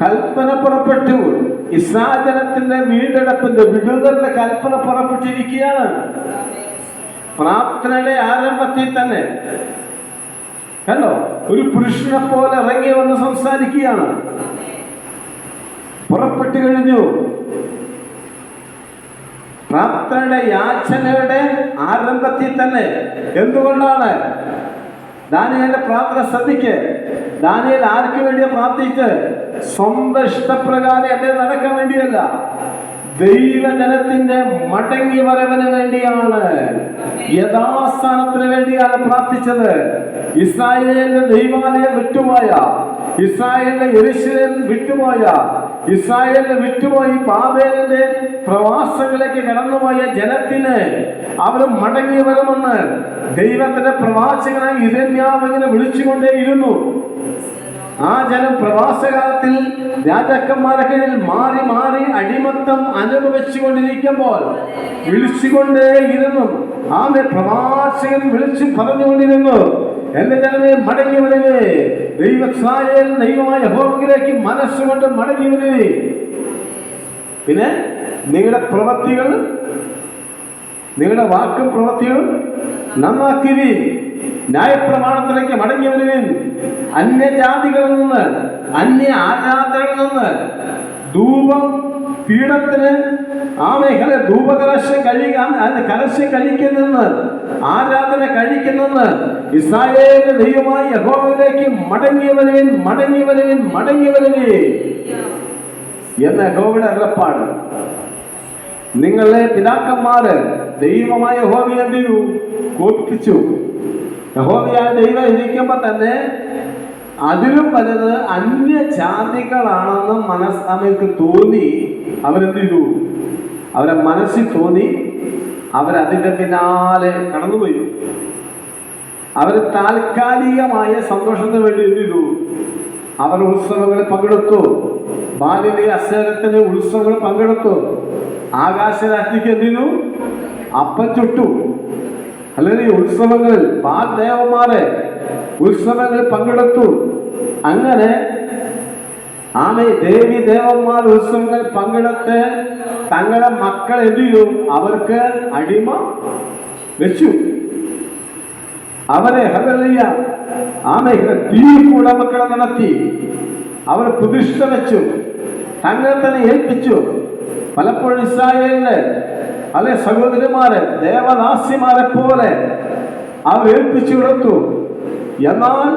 കൽപ്പന പുറപ്പെട്ടു. ഇസ്രാജനത്തിന്റെ വീണ്ടെടുപ്പിന്റെ വിടുതലിന്റെ കൽപ്പന പുറപ്പെട്ടിരിക്കുകയാണ്. പ്രാർത്ഥനയുടെ ആരംഭത്തിൽ തന്നെ. കണ്ടോ? ഒരു പുരുഷനെ പോലെ ഇറങ്ങി വന്ന് സംസാരിക്കുകയാണ്. പുറപ്പെട്ടു കഴിഞ്ഞു. പ്രാർത്ഥനയുടെ യാചനയുടെ ആരംഭത്തിൽ തന്നെ. എന്തുകൊണ്ടാണ്? ദാനിയുടെ പ്രാർത്ഥന ശ്രദ്ധിക്ക്. ദാനിയൽ ആർക്ക് വേണ്ടിയാ പ്രാർത്ഥിച്ച് സ്വന്തം ഇഷ്ടപ്രകാരം എന്നെ നടക്കാൻ വേണ്ടിയല്ല. ദൈവജനത്തിന്റെ മടങ്ങി വരവിന് വേണ്ടിയാണ് യഥാസ്ഥാനത്തിന് വേണ്ടിയാണ് പ്രാർത്ഥിച്ചത്. ഇസ്രായേലിന്റെ ദൈവാലയം വിട്ടുപോയ ഇസ്രായേലിന്റെ എരിശിലേം വിട്ടുപോയ ഇസ്രായേലിനെ വിട്ടുപോയി ബാബേലിന്റെ പ്രവാസങ്ങളിലേക്ക് കടന്നുപോയ ജനത്തിന് അവർ മടങ്ങി വരുമെന്ന് ദൈവത്തിന്റെ പ്രവാചകനായി ഇരമ്യാവിങ്ങനെ വിളിച്ചുകൊണ്ടേയിരുന്നു. ആ ജനം പ്രവാസകാലത്തിൽ രാജാക്കന്മാരുടെ മാറി മാറി അടിമത്തം അനുഭവിച്ചുകൊണ്ടിരിക്കുമ്പോൾ വിളിച്ചുകൊണ്ടേയിരുന്നു. ആമെ പ്രവാചകൻ വിളിച്ചു പറഞ്ഞുകൊണ്ടിരുന്നു. എന്റെ ജനമേ മടങ്ങി വരുവേ ദൈവസ്രായേൽ ദൈവമായ ഹോമിലേക്ക് മനസ്സുകൊണ്ട് മടങ്ങി വരുവേ പിന്നെ നിങ്ങളുടെ പ്രവൃത്തികൾ നിങ്ങളുടെ വാക്കും പ്രവൃത്തികളും നന്നാക്കിരി. ന്യായപ്രമാണത്തിലേക്ക് മടങ്ങി വരുവിൻ അന്യജാതികളിൽ നിന്ന് അന്യ ആരാധനകളിൽ നിന്ന് ധൂപം പീഠത്തിന് ആ മേഖല ധൂപകലശം അത് കലശം കഴിക്കുന്നെന്ന് ആരാധന കഴിക്കുന്നെന്ന് ഇസ്രായേലിന്റെ ദൈവമായി യഹോവയിലേക്ക് മടങ്ങി വരുവിൻ മടങ്ങി വരുവിൻ മടങ്ങി വരുവിൻ. എന്ന യഹോവയുടെ അകപ്പാട് നിങ്ങളെ പിതാക്കന്മാര് ദൈവമായ യഹോവയെ എന്ത് ചെയ്തു? കോപ്പിച്ചു യഹോവയായ ദൈവം ഇരിക്കുമ്പോ തന്നെ അതിലും വലുത് അന്യജാതികളാണെന്ന് മനസ് അവർക്ക് തോന്നി. അവരെന്ത് ചെയ്തു? അവരെ മനസ്സിൽ തോന്നി. അവരതിന്റെ പിന്നാലെ കടന്നുപോയി. അവർ താൽക്കാലികമായ സന്തോഷത്തിന് വേണ്ടി എന്ത് ചെയ്തു? അവർ ഉത്സവങ്ങളിൽ പങ്കെടുത്തു. ബാലിലെ അസരത്തിന് ഉത്സവങ്ങൾ പങ്കെടുത്തു. ആകാശരാജ്ഞിക്ക് എന്ത് ചെയ്തു? അപ്പം ചുട്ടു അല്ലെങ്കിൽ ഉത്സവങ്ങളിൽ ബാൽ ദേവന്മാരെ ഉത്സവങ്ങളിൽ പങ്കെടുത്തു. അങ്ങനെ ആമെ ദേവി ദേവന്മാർ ഉത്സവങ്ങളിൽ പങ്കെടുത്ത് തങ്ങളെ മക്കൾ എന്ത് ചെയ്തു? അവർക്ക് അടിമ വെച്ചു. അവരെ ഹതലിയ ആമെ തീ മക്കളെ നടത്തി. അവർ പ്രതിഷ്ഠ വെച്ചു. തങ്ങളെ തന്നെ ഏൽപ്പിച്ചു. പലപ്പോഴും ഇസ്രായേലിന് അല്ലെ സഹോദരിമാരെ ദേവദാസിമാരെ പോലെ അവർ ഏൽപ്പിച്ചു കൊടുത്തു. എന്നാൽ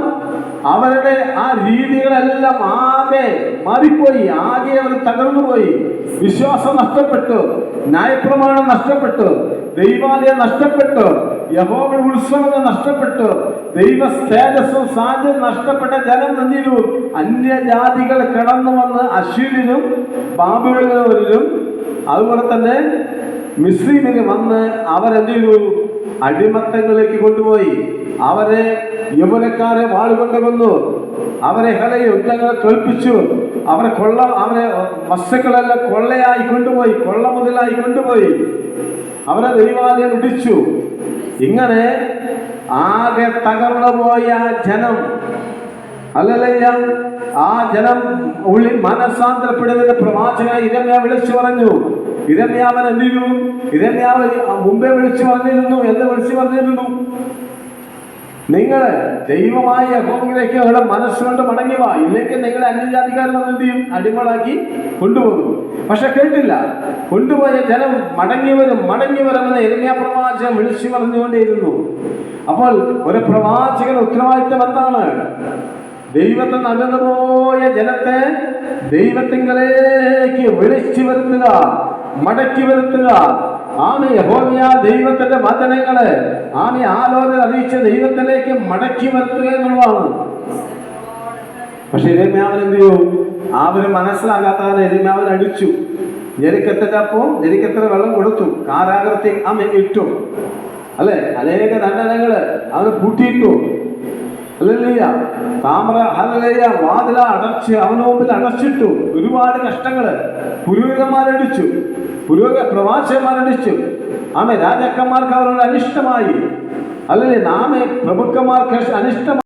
അവരുടെ ആ രീതികളെല്ലാം ആകെ മാറിപ്പോയി ആകെ അവർ തകർന്നുപോയി. വിശ്വാസം നഷ്ടപ്പെട്ടു ന്യായപ്രമാണം നഷ്ടപ്പെട്ടു ദൈവാലയം നഷ്ടപ്പെട്ടു യഹോവ ഉത്സവങ്ങൾ നഷ്ടപ്പെട്ടു ദൈവ സ്തേജസ്സും സാധ്യം നഷ്ടപ്പെട്ട ജനം എന്തിനു അന്യജാതികൾ കടന്നു വന്ന് അശ്വരിലും ബാബുകളിലും അതുപോലെ തന്നെ മിസ്രീമിന് വന്ന് അവരെന്ത് ചെയ്തു അടിമത്തങ്ങളിലേക്ക് കൊണ്ടുപോയി. അവരെ യമുനക്കാരെ വാളുകൊണ്ട് കൊന്നു. അവരെ ഹല യുദ്ധങ്ങളെ തോൽപ്പിച്ചു. അവരെ കൊള്ള അവരെ വസ്തുക്കളെല്ലാം കൊള്ളയായി കൊണ്ടുപോയി കൊള്ള മുതലായി കൊണ്ടുപോയി. അവരെ ദൈവാലയം ഇടിച്ചു. ഇങ്ങനെ ആകെ തകർന്നു പോയ ജനം. അല്ലല്ല ആ ജനം ഉള്ളിൽ മനസ്സാന്തരപ്പെടുന്നതിന് പ്രവാചക ഇരമ്യ വിളിച്ചു പറഞ്ഞു. ഇരമ്യാവൻ എന്തിരുന്നു ഇരമ്യാവൻ മുമ്പേ വിളിച്ചു പറഞ്ഞിരുന്നു എന്ന് വിളിച്ചു പറഞ്ഞിരുന്നു. നിങ്ങൾ ദൈവമായ യഹോവയിലേക്ക് നിങ്ങളുടെ മനസ്സുകൊണ്ട് മടങ്ങി ഇല്ലെങ്കിൽ നിങ്ങളെ അന്യജാതിക്കാരൻ വന്ന് എന്ത് ചെയ്യും? അടിമളാക്കി കൊണ്ടുപോകും. പക്ഷെ കേട്ടില്ല. കൊണ്ടുപോയ ജനം മടങ്ങിവരും വരും മടങ്ങി വരുമെന്ന് പ്രവാചകൻ വിളിച്ചു പറഞ്ഞുകൊണ്ടേയിരുന്നു. അപ്പോൾ ഒരു പ്രവാചകൻ ഉത്തരവാദിത്തം എന്താണ്? ദൈവത്തെ നല്ലതുപോയ ജനത്തെ ദൈവത്തിങ്കലേക്ക് വിളിച്ചു വരുത്തുക മടക്കി വരുത്തുക. ആമി യഹോവയ ദൈവത്തിന്റെ വചനങ്ങൾ. ആമി ആലോചന അറിയിച്ച ദൈവത്തിലേക്ക് മടക്കി വരുത്തുക എന്നുള്ളതാണ്. പക്ഷെ എരമ്യാവൻ എന്ത് ചെയ്യും അവർ മനസ്സിലാകാത്തവരെ എരമ്യാവൻ അടിച്ചു. ഞെരുക്കത്തിനപ്പം ഞെരുക്കത്തിന് വെള്ളം കൊടുത്തു. കാരാകൃത്തി അമ്മ ഇട്ടു. അല്ലെ? അനേക ദണ്ഡനങ്ങൾ അവന് പൂട്ടിയിട്ടു. താമര ഹലലയ്യ വാതില അടച്ച് അവന് മുമ്പിൽ അടച്ചിട്ടു. ഒരുപാട് കഷ്ടങ്ങൾ. പുരോഹിതന്മാരടിച്ചു. പുരോഗ പ്രവാചകന്മാരടിച്ചു. ആമേ രാജാക്കന്മാർക്ക് അവരോട് അനിഷ്ടമായി. അല്ലല്ലേ നാമെ പ്രഭുക്കന്മാർക്ക് അനിഷ്ടമായി.